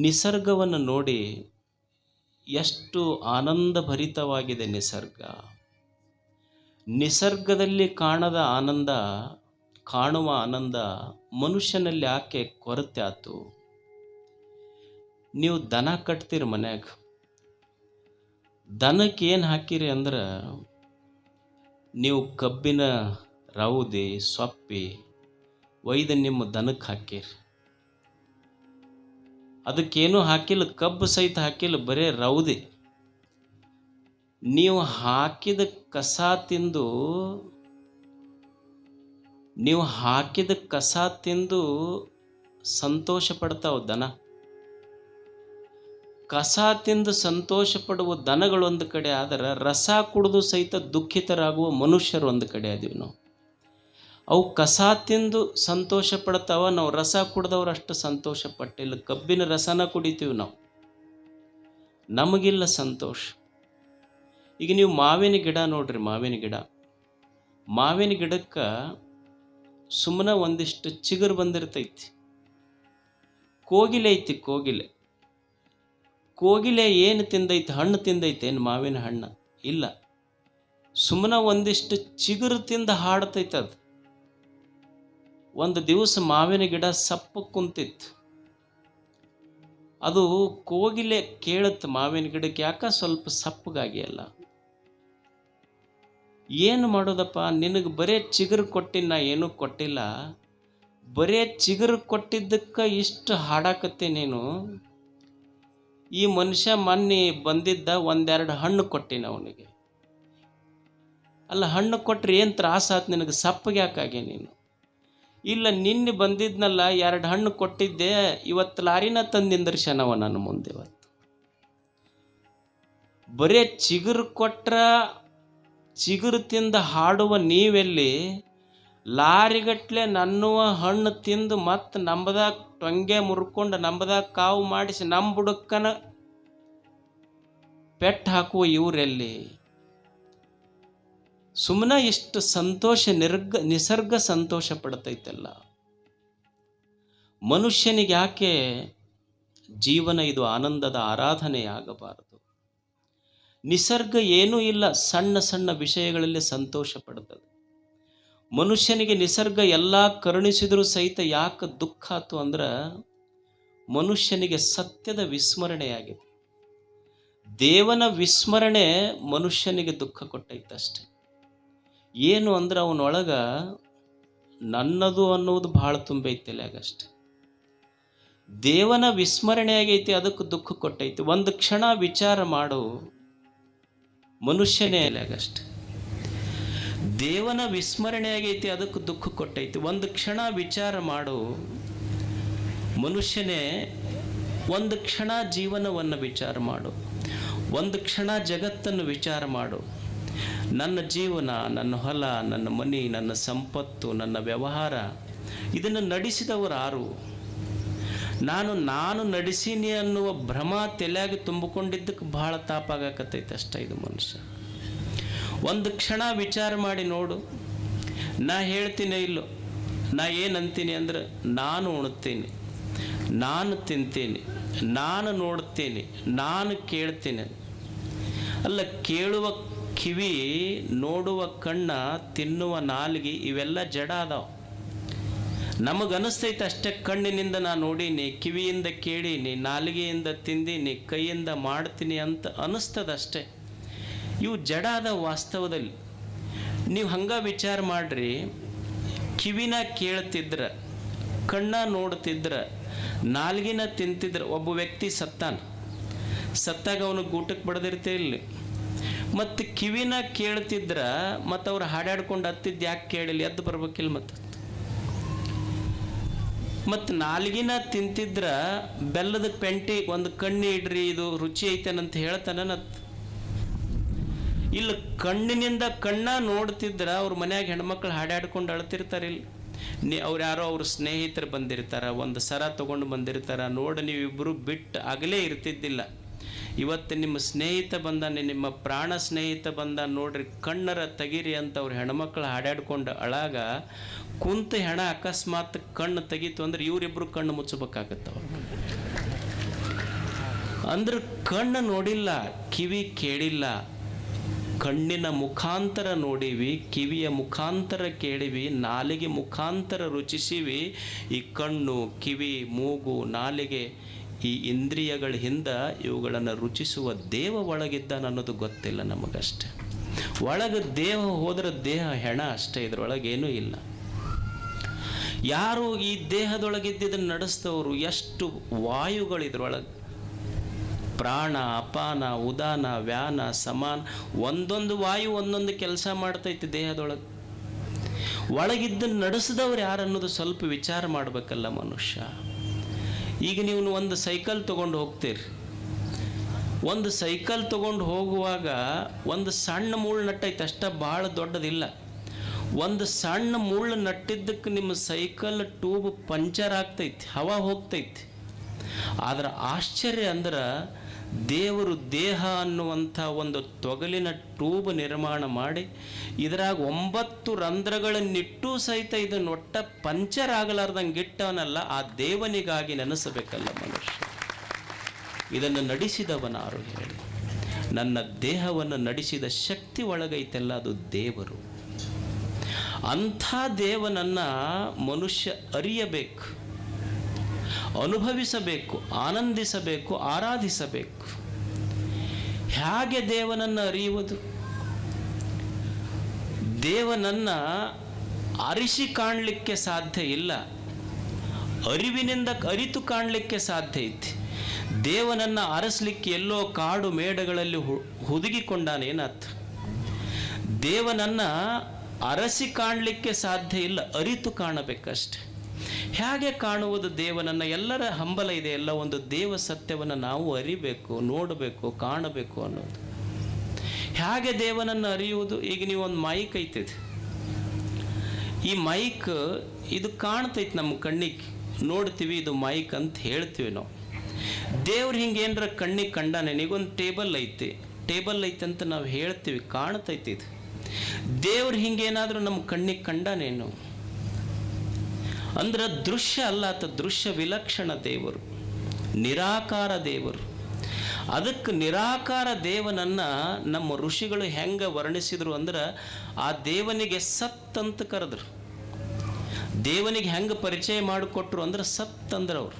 ನಿಸರ್ಗವನ್ನು ನೋಡಿ ಎಷ್ಟು ಆನಂದಭರಿತವಾಗಿದೆ ನಿಸರ್ಗ. ನಿಸರ್ಗದಲ್ಲಿ ಕಾಣದ ಆನಂದ, ಕಾಣುವ ಆನಂದ ಮನುಷ್ಯನಲ್ಲಿ ಆಕೆ ಕೊರತೆ ಆತು? ನೀವು ದನ ಕಟ್ತೀರಿ ಮನ್ಯಾಗ. ದನಕ್ಕೆ ಏನು ಹಾಕಿರಿ ಅಂದ್ರೆ ನೀವು ಕಬ್ಬಿನ ರೌದಿ, ಸೊಪ್ಪಿ ಒಯ್ದು ನಿಮ್ಮ ದನಕ್ಕೆ ಹಾಕಿರಿ. ಅದಕ್ಕೇನು ಹಾಕಿಲ್ಲ, ಕಬ್ಬು ಸಹಿತ ಹಾಕಿಲ್ಲ, ಬರೇ ರೌದೆ. ನೀವು ಹಾಕಿದ ಕಸ ತಿಂದು, ನೀವು ಹಾಕಿದ ಕಸ ತಿಂದು ಸಂತೋಷ ಪಡ್ತಾವ ದನ. ಕಸ ತಿಂದು ಸಂತೋಷ ಪಡುವ ದನಗಳೊಂದು ಕಡೆ ಆದರೆ ರಸ ಕುಡಿದು ಸಹಿತ ದುಃಖಿತರಾಗುವ ಮನುಷ್ಯರು ಒಂದು ಕಡೆ ಅದೀವಿ ನಾವು. ಅವು ಕಸ ತಿಂದು ಸಂತೋಷ ಪಡ್ತಾವ, ನಾವು ರಸ ಕುಡ್ದವ್ರು ಅಷ್ಟು ಸಂತೋಷ ಪಟ್ಟಿಲ್ಲ. ಕಬ್ಬಿನ ರಸನ ಕುಡಿತೀವಿ ನಾವು. ನಮಗಿಲ್ಲ ಸಂತೋಷ. ಈಗ ನೀವು ಮಾವಿನ ಗಿಡ ನೋಡ್ರಿ, ಮಾವಿನ ಗಿಡ. ಮಾವಿನ ಗಿಡಕ್ಕೆ ಸುಮ್ಮನೆ ಒಂದಿಷ್ಟು ಚಿಗುರು ಬಂದಿರ್ತೈತಿ. ಕೋಗಿಲೆ ಐತಿ, ಕೋಗಿಲೆ. ಕೋಗಿಲೆ ಏನು ತಿಂದೈತಿ, ಹಣ್ಣು ತಿಂದೈತೆ, ಏನು ಮಾವಿನ ಹಣ್ಣು? ಇಲ್ಲ. ಸುಮ್ಮನೆ ಒಂದಿಷ್ಟು ಚಿಗುರು ತಿಂದು ಹಾಡ್ತೈತೆ ಅದು. ಒಂದು ದಿವಸ ಮಾವಿನ ಗಿಡ ಸಪ್ಪು ಕುಂತಿತ್ತು. ಅದು ಕೋಗಿಲೆ ಕೇಳತ್ತು ಮಾವಿನ ಗಿಡಕ್ಕೆ ಯಾಕ ಸ್ವಲ್ಪ ಸಪ್ಪಗಾಗಿಯಲ್ಲ ಏನು ಮಾಡೋದಪ್ಪ? ನಿನಗೆ ಬರೇ ಚಿಗುರು ಕೊಟ್ಟಿನ ಏನೂ ಕೊಟ್ಟಿಲ್ಲ. ಬರೇ ಚಿಗುರು ಕೊಟ್ಟಿದ್ದಕ್ಕೆ ಇಷ್ಟು ಹಾಡಾಕತ್ತೆ ನೀನು. ಈ ಮನುಷ್ಯ ಮೊನ್ನೆ ಬಂದಿದ್ದ ಒಂದೆರಡು ಹಣ್ಣು ಕೊಟ್ಟಿನ ಅವನಿಗೆ. ಅಲ್ಲ, ಹಣ್ಣು ಕೊಟ್ಟರೆ ಏನು ತ್ರಾಸ ಆತು? ನಿನಗೆ ಸಪ್ಪಗೆ ಯಾಕಾಗೆ ನೀನು. ಇಲ್ಲ, ನಿನ್ನೆ ಬಂದಿದ್ನಲ್ಲ, ಎರಡು ಹಣ್ಣು ಕೊಟ್ಟಿದ್ದೆ, ಇವತ್ತು ಲಾರಿನ ತಂದಿಂದರ್ಶನವ ನನ್ನ ಮುಂದೆ ಇವತ್ತು. ಬರೇ ಚಿಗುರು ಕೊಟ್ರ, ಚಿಗುರು ತಿಂದ ಹಾಡುವ ನೀವೆಲ್ಲಿ, ಲಾರಿಗಟ್ಲೆ ನನ್ನುವ ಹಣ್ಣು ತಿಂದು ಮತ್ತು ನಂಬದಾಗ ಟೊಂಗೆ ಮುರ್ಕೊಂಡು ನಂಬದಾಗ ಕಾವು ಮಾಡಿಸಿ ನಮ್ಮ ಬುಡಕ್ಕನ ಪೆಟ್ಟು ಹಾಕುವ ಇವರೆಲ್ಲಿ? ಸುಮ್ಮನೆ ಎಷ್ಟು ಸಂತೋಷ, ನಿರ್ಗ, ನಿಸರ್ಗ ಸಂತೋಷ ಪಡ್ತೈತಲ್ಲ. ಮನುಷ್ಯನಿಗೆ ಯಾಕೆ ಜೀವನ ಇದು ಆನಂದದ ಆರಾಧನೆಯಾಗಬಾರದು? ನಿಸರ್ಗ ಏನೂ ಇಲ್ಲ, ಸಣ್ಣ ಸಣ್ಣ ವಿಷಯಗಳಲ್ಲಿ ಸಂತೋಷ ಪಡ್ತದೆ. ಮನುಷ್ಯನಿಗೆ ನಿಸರ್ಗ ಎಲ್ಲ ಕರುಣಿಸಿದರೂ ಸಹಿತ ಯಾಕೆ ದುಃಖ ಆತು ಅಂದ್ರೆ ಮನುಷ್ಯನಿಗೆ ಸತ್ಯದ ವಿಸ್ಮರಣೆಯಾಗಿದೆ ದೇವನ ವಿಸ್ಮರಣೆ ಮನುಷ್ಯನಿಗೆ ದುಃಖ ಕೊಟ್ಟೈತಷ್ಟೆ. ಏನು ಅಂದ್ರೆ ಅವನೊಳಗೆ ನನ್ನದು ಅನ್ನೋದು ಭಾಳ ತುಂಬೈತಿ ಅಷ್ಟೆ ದೇವನ ವಿಸ್ಮರಣೆ ಆಗೈತಿ, ಅದಕ್ಕೆ ದುಃಖ ಕೊಟ್ಟೈತಿ. ಒಂದು ಕ್ಷಣ ವಿಚಾರ ಮಾಡು, ಮನುಷ್ಯನೇ ಅಷ್ಟೆ ದೇವನ ವಿಸ್ಮರಣೆ ಆಗೈತಿ, ಅದಕ್ಕೆ ದುಃಖ ಕೊಟ್ಟೈತಿ. ಒಂದು ಕ್ಷಣ ವಿಚಾರ ಮಾಡು, ಮನುಷ್ಯನೇ ಒಂದು ಕ್ಷಣ ಜೀವನವನ್ನು ವಿಚಾರ ಮಾಡು. ಒಂದು ಕ್ಷಣ ಜಗತ್ತನ್ನು ವಿಚಾರ ಮಾಡು. ನನ್ನ ಜೀವನ, ನನ್ನ ಹೊಲ, ನನ್ನ ಮನೆ, ನನ್ನ ಸಂಪತ್ತು, ನನ್ನ ವ್ಯವಹಾರ, ಇದನ್ನು ನಡೆಸಿದವರು ಯಾರು? ನಾನು ನಾನು ನಡೆಸೀನಿ ಅನ್ನುವ ಭ್ರಮ ತಲೆಯಾಗಿ ತುಂಬಿಕೊಂಡಿದ್ದಕ್ಕೆ ಭಾಳ ತಾಪಾಗಕತ್ತೈತೆ ಅಷ್ಟೇ ಇದು ಮನುಷ್ಯ. ಒಂದು ಕ್ಷಣ ವಿಚಾರ ಮಾಡಿ ನೋಡು. ನಾ ಹೇಳ್ತೀನಿ ಇಲ್ಲೋ? ನಾ ಏನಂತೀನಿ ಅಂದ್ರೆ, ನಾನು ಉಣುತ್ತೇನೆ ನಾನು ತಿಂತೀನಿ, ನಾನು ನೋಡ್ತೀನಿ, ನಾನು ಕೇಳ್ತೀನಿ. ಅಲ್ಲ, ಕೇಳುವ ಕಿವಿ ನೋಡುವ ಕಣ್ಣ ತಿನ್ನುವ ನಾಲಿಗೆ ಇವೆಲ್ಲ ಜಡ ಅದಾವ. ನಮಗನಿಸ್ತೈತೆ ಅಷ್ಟೇ ಕಣ್ಣಿನಿಂದ ನಾನು ನೋಡೀನಿ, ಕಿವಿಯಿಂದ ಕೇಳೀನಿ, ನಾಲಿಗೆಯಿಂದ ತಿಂದೀನಿ, ಕೈಯಿಂದ ಮಾಡ್ತೀನಿ ಅಂತ ಅನಿಸ್ತದಷ್ಟೇ ಇವು ಜಡ ಅದ ವಾಸ್ತವದಲ್ಲಿ. ನೀವು ಹಂಗ ವಿಚಾರ ಮಾಡ್ರಿ, ಕಿವಿನ ಕೇಳ್ತಿದ್ರ, ಕಣ್ಣ ನೋಡ್ತಿದ್ರ, ನಾಲ್ಗಿನ ತಿಂತಿದ್ರ, ಒಬ್ಬ ವ್ಯಕ್ತಿ ಸತ್ತಾನ. ಸತ್ತಾಗ ಅವನು ಗೂಟಕ್ಕೆ ಇಲ್ಲಿ? ಮತ್ತು ಕಿವಿನ ಕೇಳ್ತಿದ್ರ ಮತ್ತು ಅವ್ರು ಹಾಡಾಡ್ಕೊಂಡು ಹತ್ತಿದ್ದು ಯಾಕೆ ಕೇಳಿಲ್ಲ? ಎದ್ದು ಬರ್ಬೇಕಿಲ್ಲ ಮತ್ತು. ಮತ್ತು ನಾಲ್ಗಿನ ತಿಂತಿದ್ರ ಬೆಲ್ಲದ ಪೆಂಟಿ ಒಂದು ಕಣ್ಣು ಇಡ್ರಿ, ಇದು ರುಚಿ ಐತೇನಂತ ಹೇಳ್ತಾನತ್ ಇಲ್ಲ ಕಣ್ಣಿನಿಂದ ಕಣ್ಣ ನೋಡ್ತಿದ್ರ ಅವ್ರ ಮನ್ಯಾಗ ಹೆಣ್ಮಕ್ಳು ಹಾಡಾಡ್ಕೊಂಡು ಅಳ್ತಿರ್ತಾರಿಲ್ಲ ನೀ ಅವ್ರು ಯಾರೋ ಅವ್ರ ಸ್ನೇಹಿತರು ಬಂದಿರ್ತಾರ, ಒಂದು ಸರ ತಗೊಂಡು ಬಂದಿರ್ತಾರ, ನೋಡಿ ನೀವಿಬ್ಬರು ಬಿಟ್ಟು ಆಗಲೇ ಇರ್ತಿದ್ದಿಲ್ಲ. ಇವತ್ತು ನಿಮ್ಮ ಸ್ನೇಹಿತ ಬಂದಾನೆ ನಿಮ್ಮ ಪ್ರಾಣ ಸ್ನೇಹಿತ ಬಂದ, ನೋಡ್ರಿ ಕಣ್ಣರ ತೆಗೀರಿ ಅಂತ ಅವ್ರು ಹೆಣ್ಮಕ್ಳು ಹಾಡಾಡ್ಕೊಂಡು ಅಳಾಗ ಕುಂತ ಹೆಣ ಅಕಸ್ಮಾತ್ ಕಣ್ಣು ತೆಗೀತು ಅಂದ್ರೆ ಇವರಿಬ್ರು ಕಣ್ಣು ಮುಚ್ಚಬೇಕಾಗತ್ತವ ಅಂದ್ರೆ ಕಣ್ಣು ನೋಡಿಲ್ಲ, ಕಿವಿ ಕೇಳಿಲ್ಲ. ಕಣ್ಣಿನ ಮುಖಾಂತರ ನೋಡಿವಿ, ಕಿವಿಯ ಮುಖಾಂತರ ಕೇಳಿವಿ, ನಾಲಿಗೆ ಮುಖಾಂತರ ರುಚಿಸಿವಿ. ಈ ಕಣ್ಣು, ಕಿವಿ, ಮೂಗು, ನಾಲಿಗೆ ಈ ಇಂದ್ರಿಯಗಳ ಹಿಂದ ಇವುಗಳನ್ನು ರುಚಿಸುವ ದೇವ ಒಳಗಿದ್ದಾನ ಅನ್ನೋದು ಗೊತ್ತಿಲ್ಲ ನಮಗಷ್ಟೆ. ಒಳಗೆ ದೇಹ ಹೋದ್ರೆ ದೇಹ ಹೆಣ ಅಷ್ಟೇ ಇದ್ರೊಳಗೇನೂ ಇಲ್ಲ. ಯಾರು ಈ ದೇಹದೊಳಗಿದ್ದದನ್ನು ನಡೆಸ್ತವರು, ಎಷ್ಟು ವಾಯುಗಳು ಇದ್ರೊಳಗೆ. ಪ್ರಾಣ, ಅಪಾನ, ಉದಾನ, ವ್ಯಾನ, ಸಮಾನ, ಒಂದೊಂದು ವಾಯು ಒಂದೊಂದು ಕೆಲಸ ಮಾಡ್ತೈತಿ ದೇಹದೊಳಗೆ. ಒಳಗಿದ್ದನ್ನು ನಡೆಸಿದವ್ರು ಯಾರು ಅನ್ನೋದು ಸ್ವಲ್ಪ ವಿಚಾರ ಮಾಡಬೇಕಲ್ಲ ಮನುಷ್ಯ. ಈಗ ನೀವು ಒಂದು ಸೈಕಲ್ ತೊಗೊಂಡು ಹೋಗ್ತೀರಿ. ಒಂದು ಸೈಕಲ್ ತೊಗೊಂಡು ಹೋಗುವಾಗ ಒಂದು ಸಣ್ಣ ಮುಳ್ಳು ನಟ್ಟೈತೆ ಅಷ್ಟೇ ಭಾಳ ದೊಡ್ಡದಿಲ್ಲ. ಒಂದು ಸಣ್ಣ ಮುಳ್ಳು ನಟ್ಟಿದ್ದಕ್ಕೆ ನಿಮ್ಮ ಸೈಕಲ್ ಟ್ಯೂಬ್ ಪಂಚರ್ ಆಗ್ತೈತಿ, ಹವಾ ಹೋಗ್ತೈತಿ. ಆದ್ರೆ ಆಶ್ಚರ್ಯ ಅಂದ್ರೆ ದೇವರು ದೇಹ ಅನ್ನುವಂಥ ಒಂದು ತೊಗಲಿನ ಟ್ಯೂಬ್ ನಿರ್ಮಾಣ ಮಾಡಿ ಇದರಾಗ ಒಂಬತ್ತು ರಂಧ್ರಗಳನ್ನಿಟ್ಟು ಸಹಿತ ಇದನ್ನು ಒಟ್ಟ ಪಂಚರ್ ಆಗಲಾರ್ದಂಗೆ ಇಟ್ಟವನಲ್ಲ, ಆ ದೇವನಿಗಾಗಿ ನೆನೆಸಬೇಕಲ್ಲ ಮನುಷ್ಯ. ಇದನ್ನು ನಡೆಸಿದವನಾರು ಹೇಳಿ. ನನ್ನ ದೇಹವನ್ನು ನಡೆಸಿದ ಶಕ್ತಿ ಒಳಗೈತೆಲ್ಲ, ಅದು ದೇವರು. ಅಂಥ ದೇವನನ್ನ ಮನುಷ್ಯ ಅರಿಯಬೇಕು. ಅನುಭವಿಸಬೇಕು, ಆನಂದಿಸಬೇಕು, ಆರಾಧಿಸಬೇಕು. ಹೇಗೆ ದೇವನನ್ನು ಅರಿಯುವುದು? ದೇವನನ್ನು ಅರಿಸಿ ಕಾಣಲಿಕ್ಕೆ ಸಾಧ್ಯ ಇಲ್ಲ. ಅರಿವಿನಿಂದ ಅರಿತು ಕಾಣಲಿಕ್ಕೆ ಸಾಧ್ಯ ಐತಿ. ದೇವನನ್ನು ಅರಸಲಿಕ್ಕೆ ಎಲ್ಲೋ ಕಾಡು ಮೇಡಗಳಲ್ಲಿ ಹು ದೇವನನ್ನು ದೇವನನ್ನ ಅರಸಿ ಕಾಣಲಿಕ್ಕೆ ಸಾಧ್ಯ ಇಲ್ಲ, ಅರಿತು ಕಾಣಬೇಕಷ್ಟೆ. ಹೇಗೆ ಕಾಣುವುದು ದೇವನನ್ನ? ಎಲ್ಲರ ಹಂಬಲ ಇದೆ. ಎಲ್ಲ ಒಂದು ದೇವ ಸತ್ಯವನ್ನು ನಾವು ಅರಿಬೇಕು, ನೋಡಬೇಕು, ಕಾಣಬೇಕು ಅನ್ನೋದು. ಹೇಗೆ ದೇವನನ್ನು ಅರಿಯುವುದು? ಈಗ ನೀವು ಒಂದು ಮೈಕ್ ಐತೈತಿ. ಈ ಮೈಕ್ ಇದು ಕಾಣ್ತೈತಿ ನಮ್ಮ ಕಣ್ಣಿಗೆ. ನೋಡ್ತೀವಿ, ಇದು ಮೈಕ್ ಅಂತ ಹೇಳ್ತೀವಿ ನಾವು. ದೇವ್ರು ಹಿಂಗೇನರ ಕಣ್ಣಿಗೆ ಕಂಡಾನೆ ನೀಗೊಂದು ಟೇಬಲ್ ಐತಿ. ಟೇಬಲ್ ಐತಿ ಅಂತ ನಾವು ಹೇಳ್ತೀವಿ, ಕಾಣ್ತೈತಿ ಇದು. ದೇವ್ರು ಹಿಂಗೇನಾದರೂ ನಮ್ಮ ಕಣ್ಣಿಗೆ ಕಂಡಾನೇನು? ಅಂದ್ರೆ ದೃಶ್ಯ ಅಲ್ಲ ಆತ ದೃಶ್ಯ ವಿಲಕ್ಷಣ ದೇವರು, ನಿರಾಕಾರ ದೇವರು. ಅದಕ್ಕೆ ನಿರಾಕಾರ ದೇವನನ್ನ ನಮ್ಮ ಋಷಿಗಳು ಹೆಂಗೆ ವರ್ಣಿಸಿದ್ರು ಅಂದ್ರೆ ಆ ದೇವನಿಗೆ ಸತ್ ಅಂತ ಕರೆದ್ರು. ದೇವನಿಗೆ ಹೆಂಗೆ ಪರಿಚಯ ಮಾಡಿಕೊಟ್ರು ಅಂದ್ರೆ ಸತ್ ಅಂದ್ರೆ ಅವರು.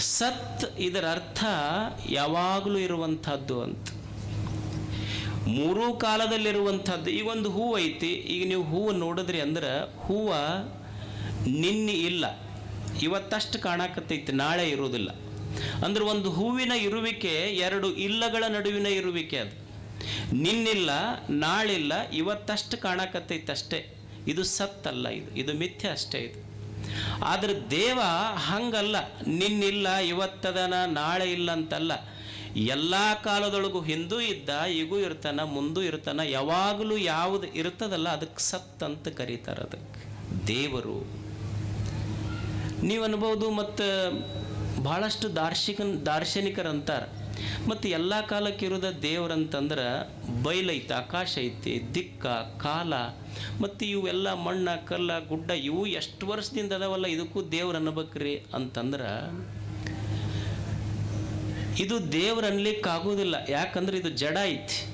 ಸತ್ ಇದರ ಅರ್ಥ ಯಾವಾಗಲೂ ಇರುವಂಥದ್ದು ಅಂತ. ಮೂರೂ ಕಾಲದಲ್ಲಿರುವಂಥದ್ದು, ಈಗ ಒಂದು ಹೂವು ಐತಿ ಈಗ ನೀವು ಹೂವು ನೋಡಿದ್ರಿ ಅಂದ್ರೆ ಹೂವು ನಿನ್ನೆ ಇಲ್ಲ. ಇವತ್ತಷ್ಟು ಕಾಣಕತ್ತೈತಿ, ನಾಳೆ ಇರುವುದಿಲ್ಲ. ಅಂದ್ರೆ ಒಂದು ಹೂವಿನ ಇರುವಿಕೆ ಎರಡು ಇಲ್ಲಗಳ ನಡುವಿನ ಇರುವಿಕೆ ಅದು. ನಿನ್ನಿಲ್ಲ, ನಾಳಿಲ್ಲ, ಇವತ್ತಷ್ಟು ಕಾಣಕತ್ತೈತಿ ಅಷ್ಟೇ. ಇದು ಸತ್ತಲ್ಲ ಇದು ಇದು ಮಿಥ್ಯ ಅಷ್ಟೇ ಇದು. ಆದ್ರೆ ದೇವ ಹಂಗಲ್ಲ, ನಿನ್ನಿಲ್ಲ, ಇವತ್ತದನ, ನಾಳೆ ಇಲ್ಲ ಅಂತಲ್ಲ. ಎಲ್ಲ ಕಾಲದೊಳಗೂ ಹಿಂದೂ ಇದ್ದ, ಈಗೂ ಇರ್ತಾನ, ಮುಂದೂ ಇರ್ತಾನ, ಯಾವಾಗಲೂ ಯಾವುದು ಇರ್ತದಲ್ಲ ಅದಕ್ಕೆ ಸತ್ ಅಂತ ಕರೀತಾರೆ ಅದಕ್ಕೆ. ದೇವರು ನೀವು ಅನ್ಬೋದು ಮತ್ತು ಭಾಳಷ್ಟು ದಾರ್ಶಿಕ ದಾರ್ಶನಿಕರಂತಾರೆ. ಮತ್ತು ಎಲ್ಲ ಕಾಲಕ್ಕೆ ಇರೋದ ದೇವ್ರಂತಂದ್ರೆ ಬಯಲೈತೆ ಆಕಾಶ ಐತಿ ದಿಕ್ಕ, ಕಾಲ, ಮತ್ತು ಇವೆಲ್ಲ ಮಣ್ಣ, ಕಲ್ಲ, ಗುಡ್ಡ ಇವು ಎಷ್ಟು ವರ್ಷದಿಂದ ಅದಾವಲ್ಲ ಇದಕ್ಕೂ ದೇವ್ರು ಅನ್ಬೇಕ್ರಿ ಅಂತಂದ್ರೆ ಇದು ದೇವ್ರು ಅನ್ಲಿಕ್ಕೆ ಆಗೋದಿಲ್ಲ. ಯಾಕಂದ್ರೆ ಇದು ಜಡ ಐತಿ.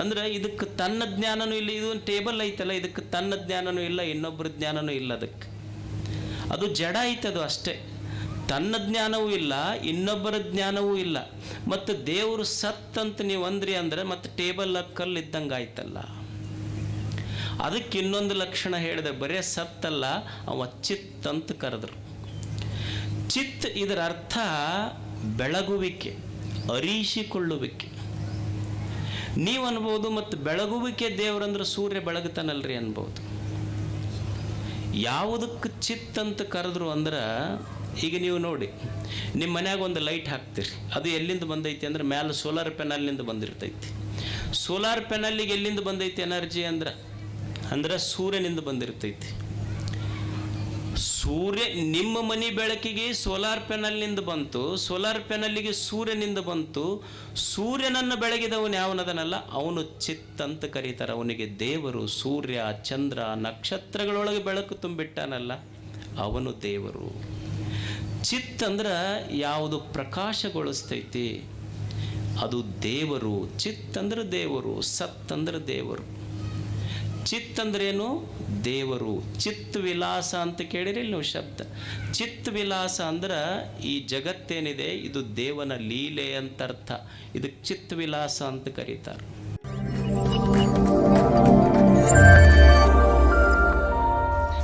ಅಂದ್ರೆ ಇದಕ್ಕೆ ತನ್ನ ಜ್ಞಾನನೂ ಇಲ್ಲ, ಇದು ಟೇಬಲ್ ಐತಲ್ಲ ಇದಕ್ಕೆ ತನ್ನ ಜ್ಞಾನನೂ ಇಲ್ಲ ಇನ್ನೊಬ್ಬರ ಜ್ಞಾನನೂ ಇಲ್ಲ ಅದಕ್ಕೆ. ಅದು ಜಡ ಐತದು ಅಷ್ಟೇ. ತನ್ನ ಜ್ಞಾನವೂ ಇಲ್ಲ, ಇನ್ನೊಬ್ಬರ ಜ್ಞಾನವೂ ಇಲ್ಲ. ಮತ್ತು ದೇವರು ಸತ್ ಅಂತ ನೀವು ಅಂದ್ರಿ ಅಂದ್ರೆ ಮತ್ತು ಟೇಬಲ್ ಕಲ್ಲು ಇದ್ದಂಗೆ ಆಯ್ತಲ್ಲ. ಅದಕ್ಕೆ ಇನ್ನೊಂದು ಲಕ್ಷಣ ಹೇಳಿದೆ, ಬರೇ ಸತ್ತಲ್ಲ ಅವ ಚಿತ್ ಅಂತ ಕರೆದ್ರು. ಚಿತ್ ಇದರ ಅರ್ಥ ಬೆಳಗುವಿಕೆ ಅರಿಸಿಕೊಳ್ಳುವಿಕೆ ನೀವು ಅನ್ಬೋದು ಮತ್ತು ಬೆಳಗುವಿಕೆ ದೇವರಂದ್ರೆ ಸೂರ್ಯ ಬೆಳಗುತ್ತಾನಲ್ರಿ ಅನ್ಬೋದು. ಯಾವುದಕ್ಕೆ ಚಿತ್ ಅಂತ ಕರೆದ್ರು ಅಂದ್ರೆ, ಈಗ ನೀವು ನೋಡಿ, ನಿಮ್ಮ ಮನ್ಯಾಗ ಒಂದು ಲೈಟ್ ಹಾಕ್ತೀರಿ. ಅದು ಎಲ್ಲಿಂದ ಬಂದೈತಿ ಅಂದ್ರೆ, ಮ್ಯಾಲೆ ಸೋಲಾರ್ ಪೆನಲ್ನಿಂದ ಬಂದಿರ್ತೈತಿ. ಸೋಲಾರ್ ಪೆನಲ್ಲಿಗೆ ಎಲ್ಲಿಂದ ಬಂದೈತಿ ಎನರ್ಜಿ ಅಂದ್ರೆ? ಅಂದ್ರೆ ಸೂರ್ಯನಿಂದ ಬಂದಿರ್ತೈತಿ. ಸೂರ್ಯ ನಿಮ್ಮ ಮನೆ ಬೆಳಕಿಗೆ ಸೋಲಾರ್ ಪೆನಲ್ನಿಂದ ಬಂತು. ಸೋಲಾರ್ ಪೆನಲ್ಲಿಗೆ ಸೂರ್ಯನಿಂದ ಬಂತು. ಸೂರ್ಯನನ್ನು ಬೆಳಗಿದವನು ಯಾವನದನಲ್ಲ? ಅವನು ಚಿತ್ ಅಂತ ಕರೀತಾರೆ. ಅವನಿಗೆ ದೇವರು ಸೂರ್ಯ, ಚಂದ್ರ, ನಕ್ಷತ್ರಗಳೊಳಗೆ ಬೆಳಕು ತುಂಬಿಟ್ಟಾನಲ್ಲ, ಅವನು ದೇವರು. ಚಿತ್ ಅಂದ್ರೆ ಯಾವುದು ಪ್ರಕಾಶಗೊಳಿಸ್ತೈತಿ? ಅದು ದೇವರು. ಚಿತ್ ಅಂದ್ರೆ ದೇವರು. ಸತ್ ಅಂದ್ರೆ ದೇವರು. ಚಿತ್ ಅಂದ್ರೇನು? ದೇವರು. ಚಿತ್ ವಿಲಾಸ ಅಂತ ಕೇಳಿರಿ ನೀವು ಶಬ್ದ. ಚಿತ್ ವಿಲಾಸ ಅಂದ್ರೆ ಈ ಜಗತ್ತೇನಿದೆ, ಇದು ದೇವನ ಲೀಲೆ ಅಂತ ಅರ್ಥ ಇದಕ್ಕೆ ಚಿತ್ ವಿಲಾಸ ಅಂತ ಕರೀತಾರೆ.